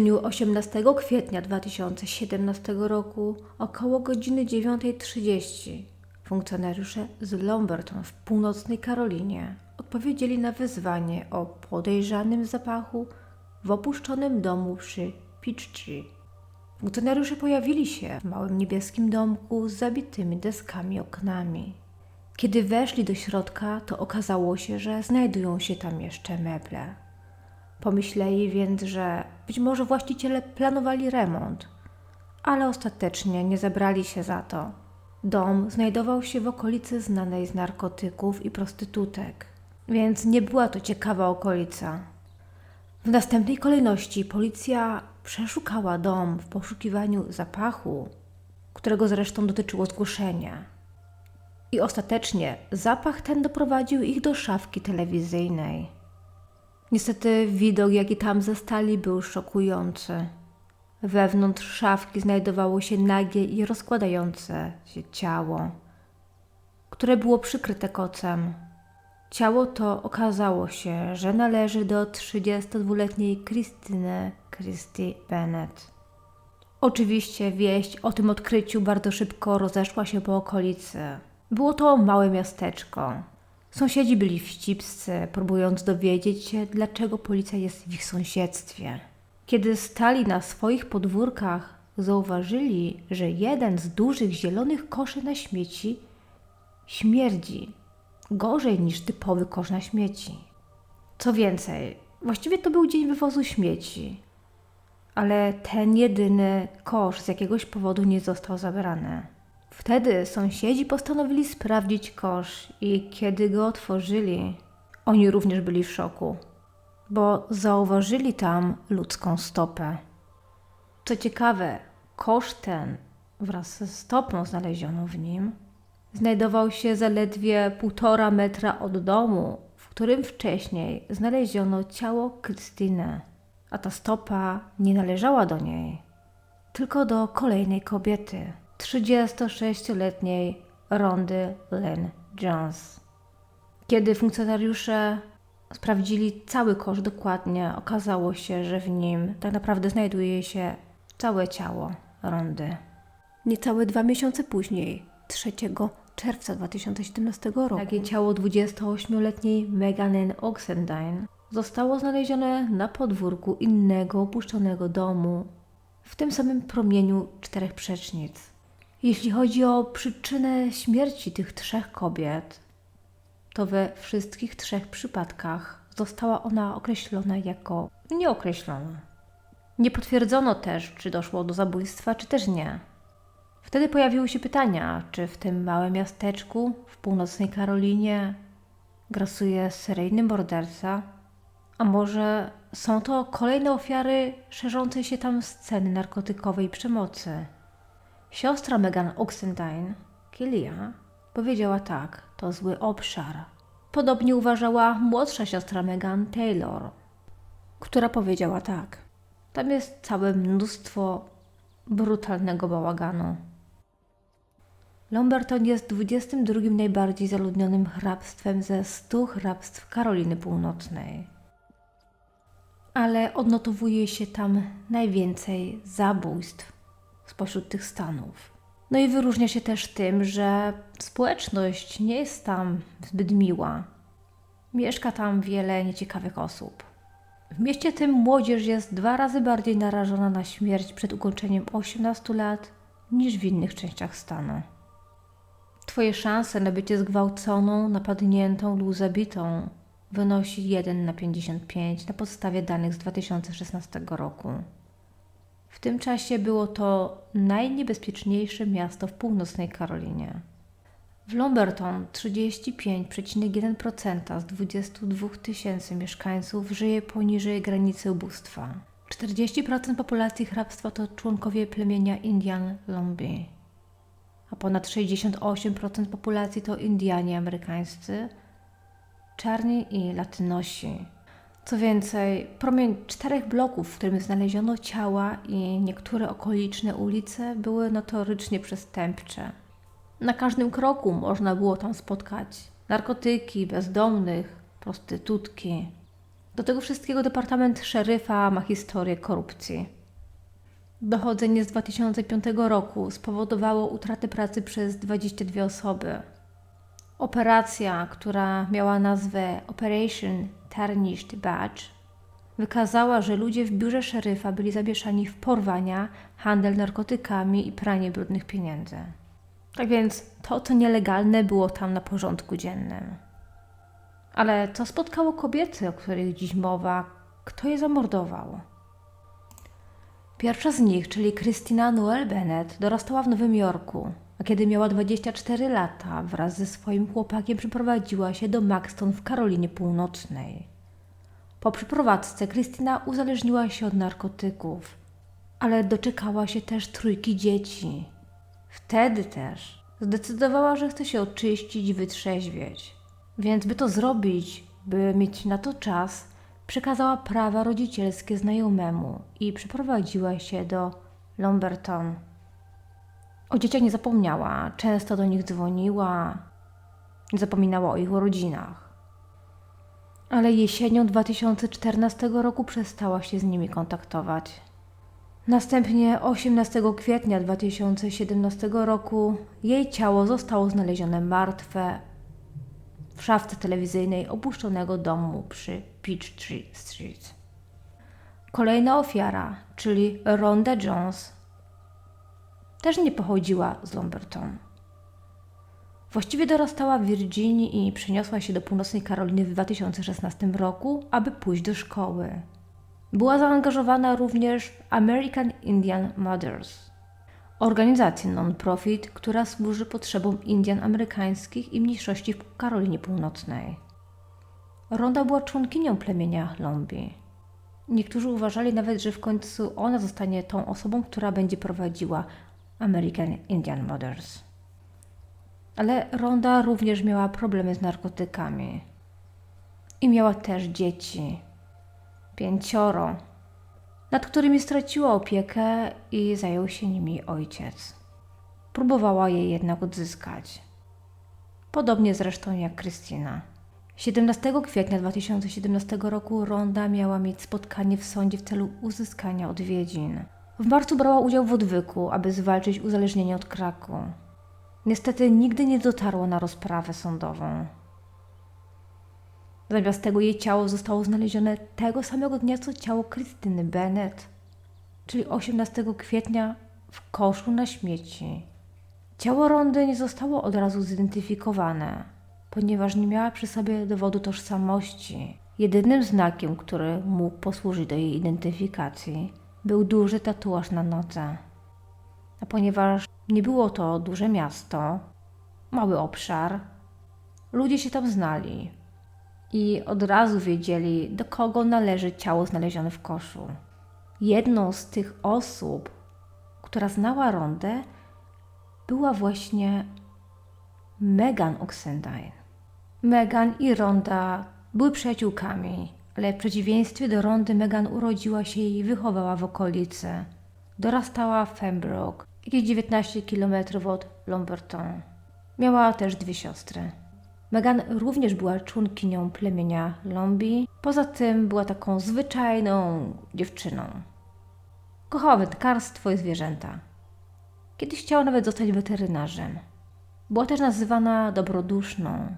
dniu 18 kwietnia 2017 roku około godziny 9.30 funkcjonariusze z Lumberton w północnej Karolinie odpowiedzieli na wezwanie o podejrzanym zapachu w opuszczonym domu przy Peachtree. Funkcjonariusze pojawili się w małym niebieskim domku z zabitymi deskami oknami. Kiedy weszli do środka, to okazało się, że znajdują się tam jeszcze meble. Pomyśleli więc, że być może właściciele planowali remont, ale ostatecznie nie zabrali się za to. Dom znajdował się w okolicy znanej z narkotyków i prostytutek, więc nie była to ciekawa okolica. W następnej kolejności policja przeszukała dom w poszukiwaniu zapachu, którego zresztą dotyczyło zgłoszenia. I ostatecznie zapach ten doprowadził ich do szafki telewizyjnej. Niestety widok, jaki tam zastali, był szokujący. Wewnątrz szafki znajdowało się nagie i rozkładające się ciało, które było przykryte kocem. Ciało to okazało się, że należy do 32-letniej Krystyny Christy Bennett. Oczywiście wieść o tym odkryciu bardzo szybko rozeszła się po okolicy. Było to małe miasteczko. Sąsiedzi byli wścibscy, próbując dowiedzieć się, dlaczego policja jest w ich sąsiedztwie. Kiedy stali na swoich podwórkach, zauważyli, że jeden z dużych zielonych koszy na śmieci śmierdzi gorzej niż typowy kosz na śmieci. Co więcej, właściwie to był dzień wywozu śmieci, ale ten jedyny kosz z jakiegoś powodu nie został zabrany. Wtedy sąsiedzi postanowili sprawdzić kosz i kiedy go otworzyli, oni również byli w szoku, bo zauważyli tam ludzką stopę. Co ciekawe, kosz ten wraz ze stopą znalezioną w nim znajdował się zaledwie półtora metra od domu, w którym wcześniej znaleziono ciało Krystyny, a ta stopa nie należała do niej, tylko do kolejnej kobiety. 36-letniej Rondy Lynn Jones. Kiedy funkcjonariusze sprawdzili cały kosz dokładnie, okazało się, że w nim tak naprawdę znajduje się całe ciało Rondy. Niecałe dwa miesiące później, 3 czerwca 2017 roku, takie ciało 28-letniej Meganen Oxendine zostało znalezione na podwórku innego opuszczonego domu w tym samym promieniu czterech przecznic. Jeśli chodzi o przyczynę śmierci tych trzech kobiet, to we wszystkich trzech przypadkach została ona określona jako nieokreślona. Nie potwierdzono też, czy doszło do zabójstwa, czy też nie. Wtedy pojawiły się pytania, czy w tym małym miasteczku w północnej Karolinie grasuje seryjny morderca, a może są to kolejne ofiary szerzącej się tam sceny narkotykowej przemocy. Siostra Megan Oxendine, Kilia, powiedziała tak, to zły obszar. Podobnie uważała młodsza siostra Megan Taylor, która powiedziała tak. Tam jest całe mnóstwo brutalnego bałaganu. Lumberton jest 22 najbardziej zaludnionym hrabstwem ze 100 hrabstw Karoliny Północnej. Ale odnotowuje się tam najwięcej zabójstw spośród tych stanów. No i wyróżnia się też tym, że społeczność nie jest tam zbyt miła. Mieszka tam wiele nieciekawych osób. W mieście tym młodzież jest dwa razy bardziej narażona na śmierć przed ukończeniem 18 lat niż w innych częściach stanu. Twoje szanse na bycie zgwałconą, napadniętą lub zabitą wynosi 1 na 55 na podstawie danych z 2016 roku. W tym czasie było to najniebezpieczniejsze miasto w północnej Karolinie. W Lumberton 35,1% z 22 tysięcy mieszkańców żyje poniżej granicy ubóstwa. 40% populacji hrabstwa to członkowie plemienia Indian Lumbee, a ponad 68% populacji to Indianie amerykańscy, czarni i latynosi. Co więcej, promień czterech bloków, w którym znaleziono ciała i niektóre okoliczne ulice były notorycznie przestępcze. Na każdym kroku można było tam spotkać narkotyki, bezdomnych, prostytutki. Do tego wszystkiego departament szeryfa ma historię korupcji. Dochodzenie z 2005 roku spowodowało utratę pracy przez 22 osoby. Operacja, która miała nazwę Operation Tarnished Badge, wykazała, że ludzie w biurze szeryfa byli zamieszani w porwania, handel narkotykami i pranie brudnych pieniędzy. Tak więc to, co nielegalne, było tam na porządku dziennym. Ale co spotkało kobiety, o których dziś mowa? Kto je zamordował? Pierwsza z nich, czyli Christina Noel Bennett, dorastała w Nowym Jorku, a kiedy miała 24 lata, wraz ze swoim chłopakiem przeprowadziła się do Maxton w Karolinie Północnej. Po przeprowadzce Christina uzależniła się od narkotyków, ale doczekała się też trójki dzieci. Wtedy też zdecydowała, że chce się oczyścić i wytrzeźwieć. Więc by to zrobić, by mieć na to czas, przekazała prawa rodzicielskie znajomemu i przeprowadziła się do Lumberton. O dzieciach nie zapomniała, często do nich dzwoniła, nie zapominała o ich urodzinach. Ale jesienią 2014 roku przestała się z nimi kontaktować. Następnie 18 kwietnia 2017 roku jej ciało zostało znalezione martwe w szafce telewizyjnej opuszczonego domu przy Peachtree Street. Kolejna ofiara, czyli Rhonda Jones, też nie pochodziła z Lumberton. Właściwie dorastała w Virginii i przeniosła się do północnej Karoliny w 2016 roku, aby pójść do szkoły. Była zaangażowana również w American Indian Mothers, organizację non-profit, która służy potrzebom Indian amerykańskich i mniejszości w Karolinie Północnej. Ronda była członkinią plemienia Lombi. Niektórzy uważali nawet, że w końcu ona zostanie tą osobą, która będzie prowadziła American Indian Mothers. Ale Ronda również miała problemy z narkotykami. I miała też dzieci. Pięcioro, nad którymi straciła opiekę i zajął się nimi ojciec. Próbowała je jednak odzyskać. Podobnie zresztą jak Krystyna. 17 kwietnia 2017 roku Ronda miała mieć spotkanie w sądzie w celu uzyskania odwiedzin. W marcu brała udział w odwyku, aby zwalczyć uzależnienie od kraku. Niestety nigdy nie dotarła na rozprawę sądową. Zamiast tego jej ciało zostało znalezione tego samego dnia co ciało Krystyny Bennett, czyli 18 kwietnia w koszu na śmieci. Ciało Rondy nie zostało od razu zidentyfikowane, ponieważ nie miała przy sobie dowodu tożsamości. Jedynym znakiem, który mógł posłużyć do jej identyfikacji, był duży tatuaż na nodze. A ponieważ nie było to duże miasto, mały obszar, ludzie się tam znali i od razu wiedzieli, do kogo należy ciało znalezione w koszu. Jedną z tych osób, która znała Rondę, była właśnie Megan Oxendine. Megan i Ronda były przyjaciółkami, ale w przeciwieństwie do Rondy Megan urodziła się i wychowała w okolicy. Dorastała w Pembroke, jakieś 19 km od Lumberton. Miała też dwie siostry. Megan również była członkinią plemienia Lombi. Poza tym była taką zwyczajną dziewczyną. Kochała wędkarstwo i zwierzęta. Kiedyś chciała nawet zostać weterynarzem. Była też nazywana dobroduszną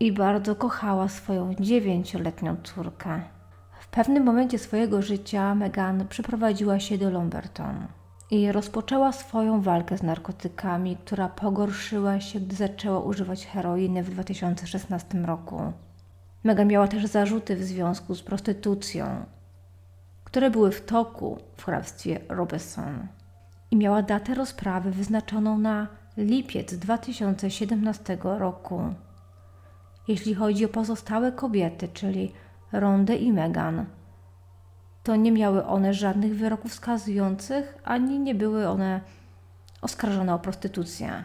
i bardzo kochała swoją dziewięcioletnią córkę. W pewnym momencie swojego życia Megan przeprowadziła się do Lumberton i rozpoczęła swoją walkę z narkotykami, która pogorszyła się, gdy zaczęła używać heroiny w 2016 roku. Megan miała też zarzuty w związku z prostytucją, które były w toku w hrabstwie Robeson i miała datę rozprawy wyznaczoną na lipiec 2017 roku. Jeśli chodzi o pozostałe kobiety, czyli Rondę i Megan, to nie miały one żadnych wyroków skazujących, ani nie były one oskarżone o prostytucję.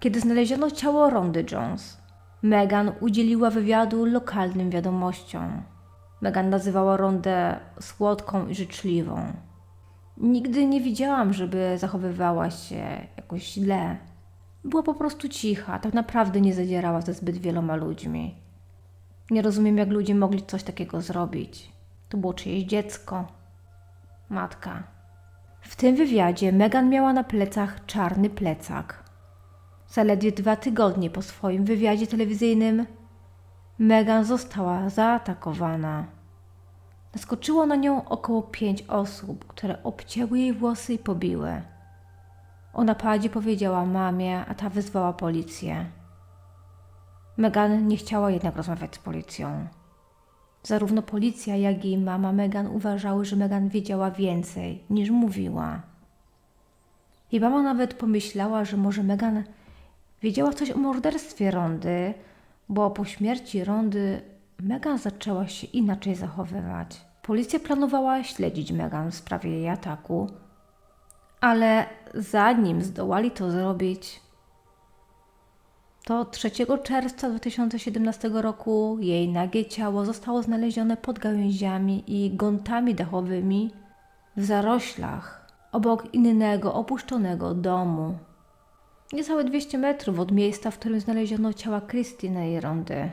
Kiedy znaleziono ciało Rondy Jones, Megan udzieliła wywiadu lokalnym wiadomościom. Megan nazywała Rondę słodką i życzliwą. Nigdy nie widziałam, żeby zachowywała się jakoś źle. Była po prostu cicha, tak naprawdę nie zadzierała ze zbyt wieloma ludźmi. Nie rozumiem, jak ludzie mogli coś takiego zrobić. To było czyjeś dziecko. Matka. W tym wywiadzie Megan miała na plecach czarny plecak. Zaledwie dwa tygodnie po swoim wywiadzie telewizyjnym Megan została zaatakowana. Naskoczyło na nią około pięć osób, które obcięły jej włosy i pobiły. O napadzie powiedziała mamie, a ta wezwała policję. Megan nie chciała jednak rozmawiać z policją. Zarówno policja, jak i mama Megan uważały, że Megan wiedziała więcej niż mówiła. Jej mama nawet pomyślała, że może Megan wiedziała coś o morderstwie Rondy, bo po śmierci Rondy Megan zaczęła się inaczej zachowywać. Policja planowała śledzić Megan w sprawie jej ataku, ale zanim zdołali to zrobić, to 3 czerwca 2017 roku jej nagie ciało zostało znalezione pod gałęziami i gątami dachowymi w zaroślach obok innego opuszczonego domu. Niecałe 200 metrów od miejsca, w którym znaleziono ciała Krystyny i Rondy.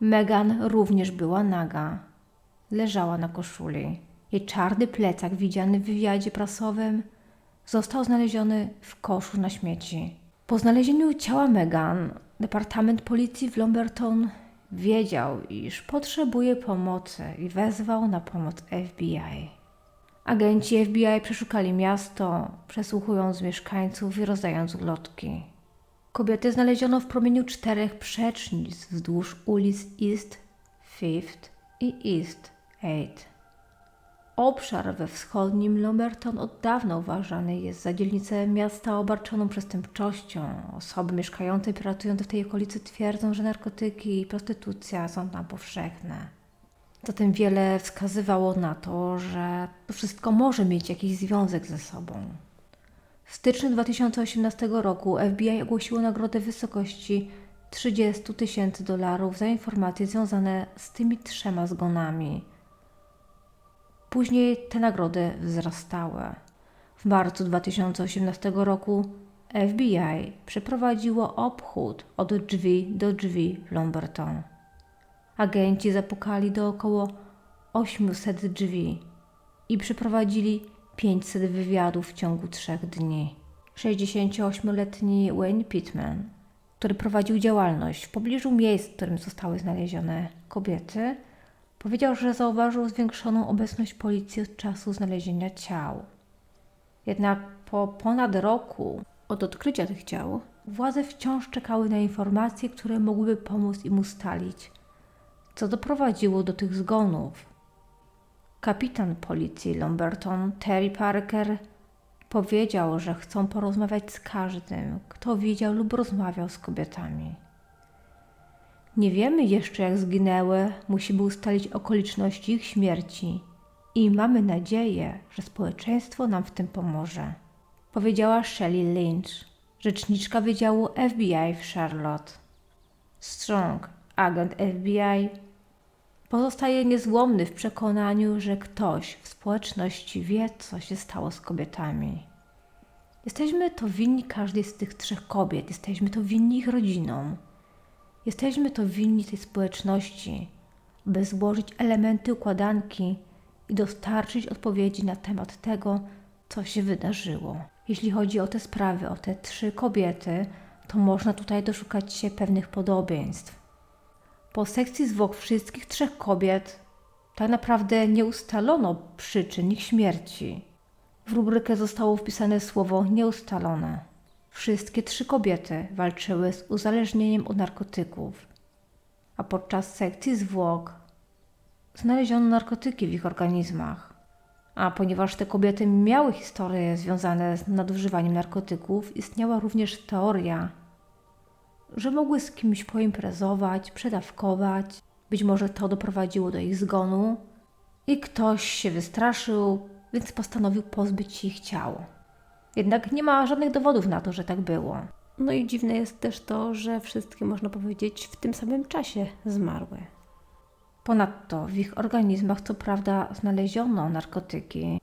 Megan również była naga. Leżała na koszuli. Jej czarny plecak widziany w wywiadzie prasowym został znaleziony w koszu na śmieci. Po znalezieniu ciała Megan, Departament Policji w Lumberton wiedział, iż potrzebuje pomocy i wezwał na pomoc FBI. Agenci FBI przeszukali miasto, przesłuchując mieszkańców i rozdając ulotki. Kobiety znaleziono w promieniu czterech przecznic wzdłuż ulic East Fifth i East Eight. Obszar we wschodnim Lumberton od dawna uważany jest za dzielnicę miasta obarczoną przestępczością. Osoby mieszkające i pracujące w tej okolicy twierdzą, że narkotyki i prostytucja są tam powszechne. Zatem wiele wskazywało na to, że to wszystko może mieć jakiś związek ze sobą. W styczniu 2018 roku FBI ogłosiło nagrodę w wysokości 30 tysięcy dolarów za informacje związane z tymi trzema zgonami. Później te nagrody wzrastały. W marcu 2018 roku FBI przeprowadziło obchód od drzwi do drzwi Lumberton. Agenci zapukali do około 800 drzwi i przeprowadzili 500 wywiadów w ciągu trzech dni. 68-letni Wayne Pittman, który prowadził działalność w pobliżu miejsc, w którym zostały znalezione kobiety, powiedział, że zauważył zwiększoną obecność policji od czasu znalezienia ciał. Jednak po ponad roku od odkrycia tych ciał, władze wciąż czekały na informacje, które mogłyby pomóc im ustalić, co doprowadziło do tych zgonów. Kapitan policji Lumberton, Terry Parker, powiedział, że chcą porozmawiać z każdym, kto widział lub rozmawiał z kobietami. Nie wiemy jeszcze, jak zginęły, musimy ustalić okoliczności ich śmierci i mamy nadzieję, że społeczeństwo nam w tym pomoże, powiedziała Shelley Lynch, rzeczniczka Wydziału FBI w Charlotte. Strong, agent FBI, pozostaje niezłomny w przekonaniu, że ktoś w społeczności wie, co się stało z kobietami. Jesteśmy to winni każdej z tych trzech kobiet, jesteśmy to winni ich rodzinom. Jesteśmy to winni tej społeczności, by złożyć elementy układanki i dostarczyć odpowiedzi na temat tego, co się wydarzyło. Jeśli chodzi o te sprawy, o te trzy kobiety, to można tutaj doszukać się pewnych podobieństw. Po sekcji zwłok wszystkich trzech kobiet tak naprawdę nie ustalono przyczyn ich śmierci. W rubrykę zostało wpisane słowo nieustalone. Wszystkie trzy kobiety walczyły z uzależnieniem od narkotyków, a podczas sekcji zwłok znaleziono narkotyki w ich organizmach. A ponieważ te kobiety miały historie związane z nadużywaniem narkotyków, istniała również teoria, że mogły z kimś poimprezować, przedawkować. Być może to doprowadziło do ich zgonu i ktoś się wystraszył, więc postanowił pozbyć ich ciał. Jednak nie ma żadnych dowodów na to, że tak było. No i dziwne jest też to, że wszystkie, można powiedzieć, w tym samym czasie zmarły. Ponadto w ich organizmach co prawda znaleziono narkotyki,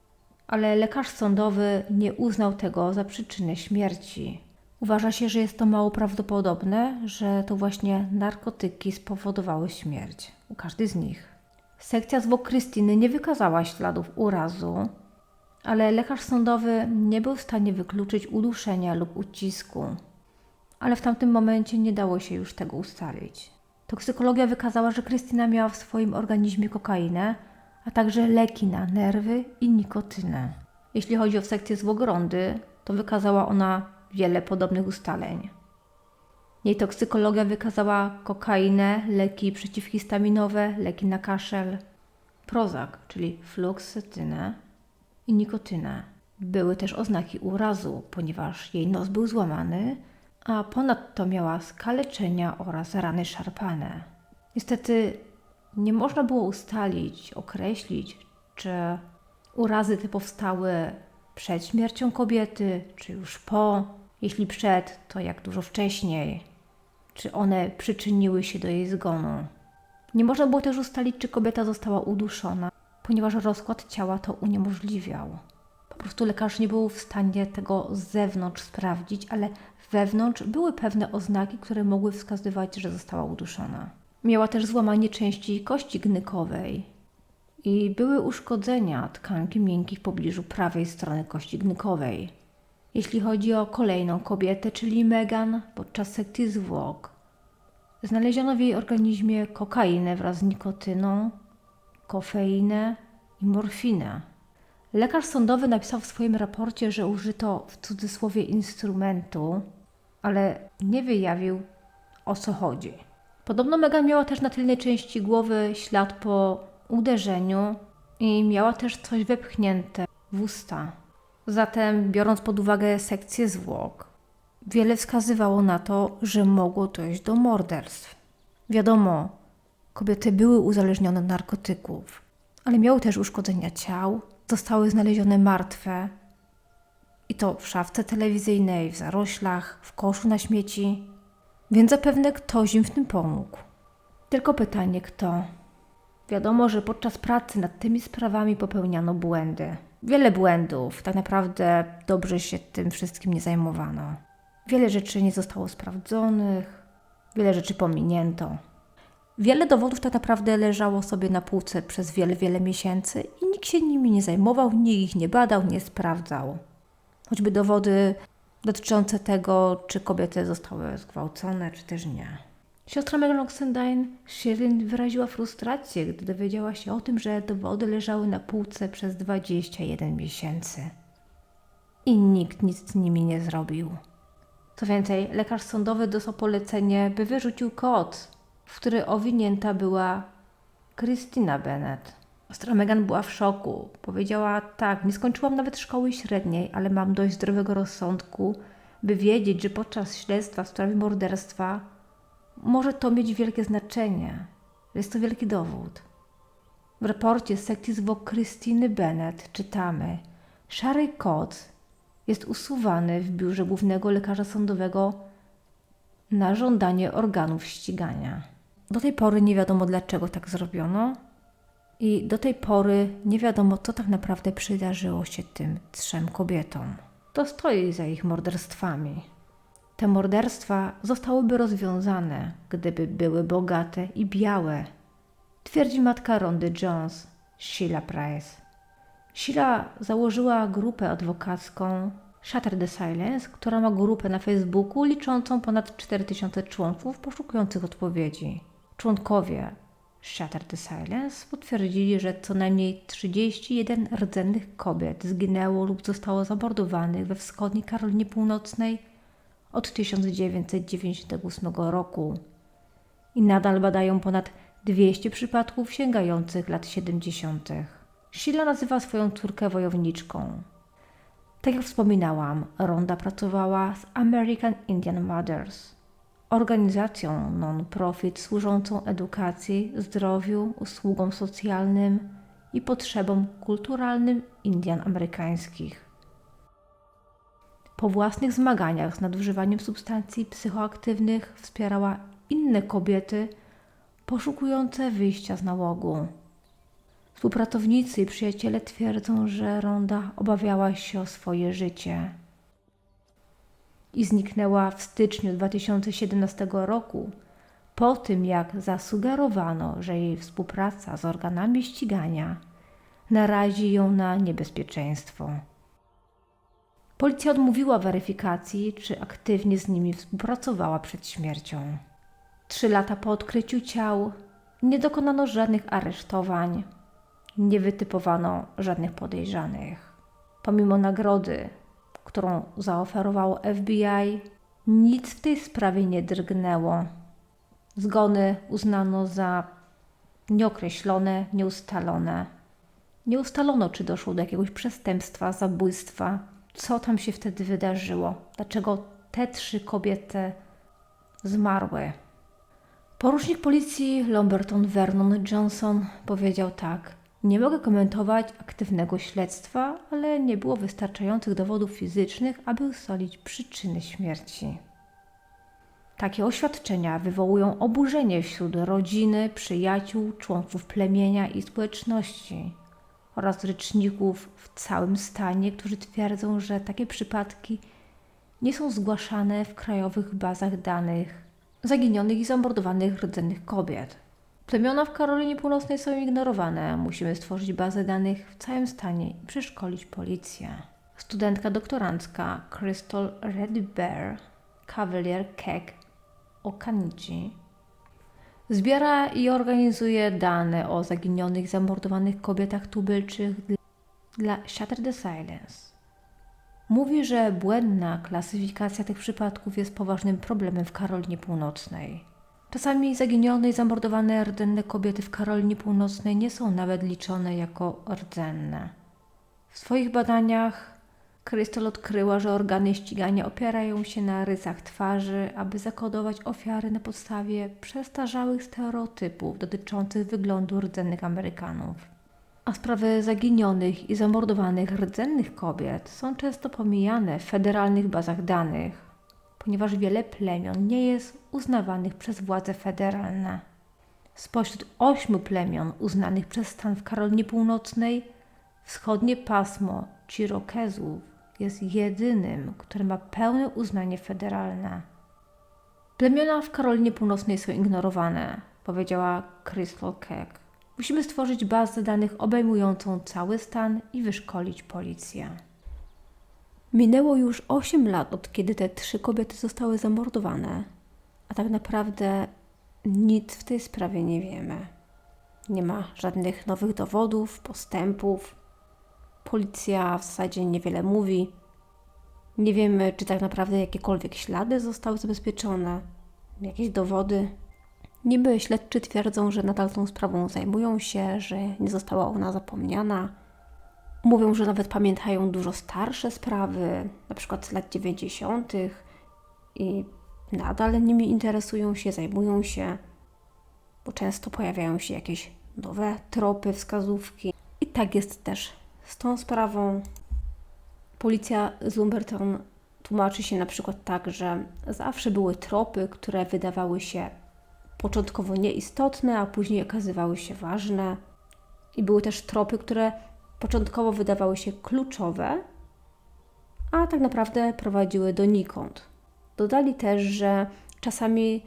ale lekarz sądowy nie uznał tego za przyczynę śmierci. Uważa się, że jest to mało prawdopodobne, że to właśnie narkotyki spowodowały śmierć u każdej z nich. Sekcja zwłok Krystyny nie wykazała śladów urazu, ale lekarz sądowy nie był w stanie wykluczyć uduszenia lub ucisku. Ale w tamtym momencie nie dało się już tego ustalić. Toksykologia wykazała, że Krystyna miała w swoim organizmie kokainę, a także leki na nerwy i nikotynę. Jeśli chodzi o sekcję zwłok Rondy, to wykazała ona wiele podobnych ustaleń. Jej toksykologia wykazała kokainę, leki przeciwhistaminowe, leki na kaszel, prozak, czyli fluoksetynę i nikotynę. Były też oznaki urazu, ponieważ jej nos był złamany, a ponadto miała skaleczenia oraz rany szarpane. Niestety nie można było ustalić, określić, czy urazy te powstały przed śmiercią kobiety, czy już po. Jeśli przed, to jak dużo wcześniej. Czy one przyczyniły się do jej zgonu. Nie można było też ustalić, czy kobieta została uduszona, ponieważ rozkład ciała to uniemożliwiał. Po prostu lekarz nie był w stanie tego z zewnątrz sprawdzić, ale wewnątrz były pewne oznaki, które mogły wskazywać, że została uduszona. Miała też złamanie części kości gnykowej i były uszkodzenia tkanki miękkiej w pobliżu prawej strony kości gnykowej. Jeśli chodzi o kolejną kobietę, czyli Megan, podczas sekcji zwłok, znaleziono w jej organizmie kokainę wraz z nikotyną, kofeinę i morfinę. Lekarz sądowy napisał w swoim raporcie, że użyto w cudzysłowie instrumentu, ale nie wyjawił o co chodzi. Podobno Megan miała też na tylnej części głowy ślad po uderzeniu i miała też coś wepchnięte w usta. Zatem, biorąc pod uwagę sekcję zwłok, wiele wskazywało na to, że mogło dojść do morderstw. Wiadomo, kobiety były uzależnione od narkotyków, ale miały też uszkodzenia ciał, zostały znalezione martwe i to w szafce telewizyjnej, w zaroślach, w koszu na śmieci, więc zapewne ktoś im w tym pomógł. Tylko pytanie, kto? Wiadomo, że podczas pracy nad tymi sprawami popełniano błędy. Wiele błędów, tak naprawdę dobrze się tym wszystkim nie zajmowano. Wiele rzeczy nie zostało sprawdzonych, wiele rzeczy pominięto. Wiele dowodów tak naprawdę leżało sobie na półce przez wiele, wiele miesięcy i nikt się nimi nie zajmował, nikt ich nie badał, nie sprawdzał. Choćby dowody dotyczące tego, czy kobiety zostały zgwałcone, czy też nie. Siostra Megan Oxendine, Shirin, wyraziła frustrację, gdy dowiedziała się o tym, że dowody leżały na półce przez 21 miesięcy. I nikt nic z nimi nie zrobił. Co więcej, lekarz sądowy dostał polecenie, by wyrzucił kod, w który owinięta była Christina Bennett. Ostra Megan była w szoku. Powiedziała tak, nie skończyłam nawet szkoły średniej, ale mam dość zdrowego rozsądku, by wiedzieć, że podczas śledztwa w sprawie morderstwa może to mieć wielkie znaczenie. Jest to wielki dowód. W raporcie z sekcji zwłok Krystyny Bennett czytamy: Szary kot jest usuwany w biurze głównego lekarza sądowego na żądanie organów ścigania. Do tej pory nie wiadomo, dlaczego tak zrobiono, i do tej pory nie wiadomo, co tak naprawdę przydarzyło się tym trzem kobietom. To stoi za ich morderstwami. Te morderstwa zostałyby rozwiązane, gdyby były bogate i białe, twierdzi matka Rondy Jones, Sheila Price. Sheila założyła grupę adwokacką Shatter the Silence, która ma grupę na Facebooku liczącą ponad 4000 członków poszukujących odpowiedzi. Członkowie Shatter the Silence potwierdzili, że co najmniej 31 rdzennych kobiet zginęło lub zostało zamordowanych we wschodniej Karolinie Północnej od 1998 roku i nadal badają ponad 200 przypadków sięgających lat 70. Sheila nazywa swoją córkę wojowniczką. Tak jak wspominałam, Ronda pracowała z American Indian Mothers, organizacją non-profit służącą edukacji, zdrowiu, usługom socjalnym i potrzebom kulturalnym Indian amerykańskich. Po własnych zmaganiach z nadużywaniem substancji psychoaktywnych wspierała inne kobiety poszukujące wyjścia z nałogu. Współpracownicy i przyjaciele twierdzą, że Ronda obawiała się o swoje życie. I zniknęła w styczniu 2017 roku, po tym jak zasugerowano, że jej współpraca z organami ścigania narazi ją na niebezpieczeństwo. Policja odmówiła weryfikacji, czy aktywnie z nimi współpracowała przed śmiercią. Trzy lata po odkryciu ciał nie dokonano żadnych aresztowań, nie wytypowano żadnych podejrzanych. Pomimo nagrody, którą zaoferowało FBI, nic w tej sprawie nie drgnęło. Zgony uznano za nieokreślone, nieustalone. Nie ustalono, czy doszło do jakiegoś przestępstwa, zabójstwa, co tam się wtedy wydarzyło, dlaczego te trzy kobiety zmarły. Porucznik policji Lomberton Vernon Johnson powiedział tak: Nie mogę komentować aktywnego śledztwa, ale nie było wystarczających dowodów fizycznych, aby ustalić przyczyny śmierci. Takie oświadczenia wywołują oburzenie wśród rodziny, przyjaciół, członków plemienia i społeczności oraz rzeczników w całym stanie, którzy twierdzą, że takie przypadki nie są zgłaszane w krajowych bazach danych zaginionych i zamordowanych rdzennych kobiet. Plemiona w Karolinie Północnej są ignorowane. Musimy stworzyć bazę danych w całym stanie i przeszkolić policję. Studentka doktorancka Crystal Red Bear Cavalier Keck Okanichi zbiera i organizuje dane o zaginionych, zamordowanych kobietach tubylczych dla Shatter the Silence. Mówi, że błędna klasyfikacja tych przypadków jest poważnym problemem w Karolinie Północnej. Czasami zaginione i zamordowane rdzenne kobiety w Karolinie Północnej nie są nawet liczone jako rdzenne. W swoich badaniach Krystal odkryła, że organy ścigania opierają się na rysach twarzy, aby zakodować ofiary na podstawie przestarzałych stereotypów dotyczących wyglądu rdzennych Amerykanów. A sprawy zaginionych i zamordowanych rdzennych kobiet są często pomijane w federalnych bazach danych, ponieważ wiele plemion nie jest uznawanych przez władze federalne. Spośród ośmiu plemion uznanych przez stan w Karolinie Północnej, wschodnie pasmo Chirokezów jest jedynym, które ma pełne uznanie federalne. Plemiona w Karolinie Północnej są ignorowane, powiedziała Crystal Keck. Musimy stworzyć bazę danych obejmującą cały stan i wyszkolić policję. Minęło już 8 lat od kiedy te trzy kobiety zostały zamordowane, a tak naprawdę nic w tej sprawie nie wiemy. Nie ma żadnych nowych dowodów, postępów. Policja w zasadzie niewiele mówi. Nie wiemy, czy tak naprawdę jakiekolwiek ślady zostały zabezpieczone, jakieś dowody. Niby śledczy twierdzą, że nadal tą sprawą zajmują się, że nie została ona zapomniana. Mówią, że nawet pamiętają dużo starsze sprawy, na przykład z lat 90. i nadal nimi interesują się, zajmują się, bo często pojawiają się jakieś nowe tropy, wskazówki. I tak jest też z tą sprawą. Policja z Lumberton tłumaczy się na przykład tak, że zawsze były tropy, które wydawały się początkowo nieistotne, a później okazywały się ważne. I były też tropy, które początkowo wydawały się kluczowe, a tak naprawdę prowadziły donikąd. Dodali też, że czasami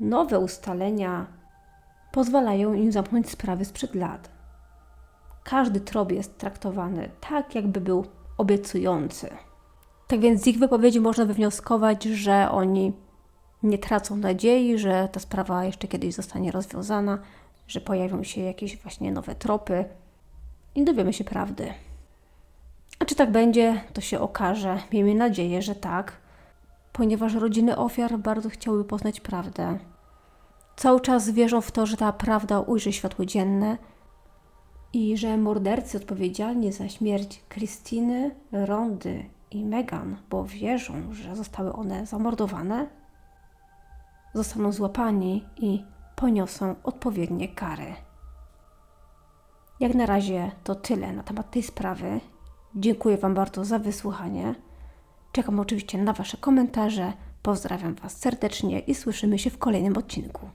nowe ustalenia pozwalają im zamknąć sprawy sprzed lat. Każdy trop jest traktowany tak, jakby był obiecujący. Tak więc z ich wypowiedzi można wywnioskować, że oni nie tracą nadziei, że ta sprawa jeszcze kiedyś zostanie rozwiązana, że pojawią się jakieś właśnie nowe tropy i dowiemy się prawdy. A czy tak będzie, to się okaże. Miejmy nadzieję, że tak, ponieważ rodziny ofiar bardzo chciały poznać prawdę. Cały czas wierzą w to, że ta prawda ujrzy światło dzienne i że mordercy odpowiedzialni za śmierć Krystyny, Rondy i Megan, bo wierzą, że zostały one zamordowane, zostaną złapani i poniosą odpowiednie kary. Jak na razie to tyle na temat tej sprawy. Dziękuję Wam bardzo za wysłuchanie. Czekam oczywiście na Wasze komentarze. Pozdrawiam Was serdecznie i słyszymy się w kolejnym odcinku.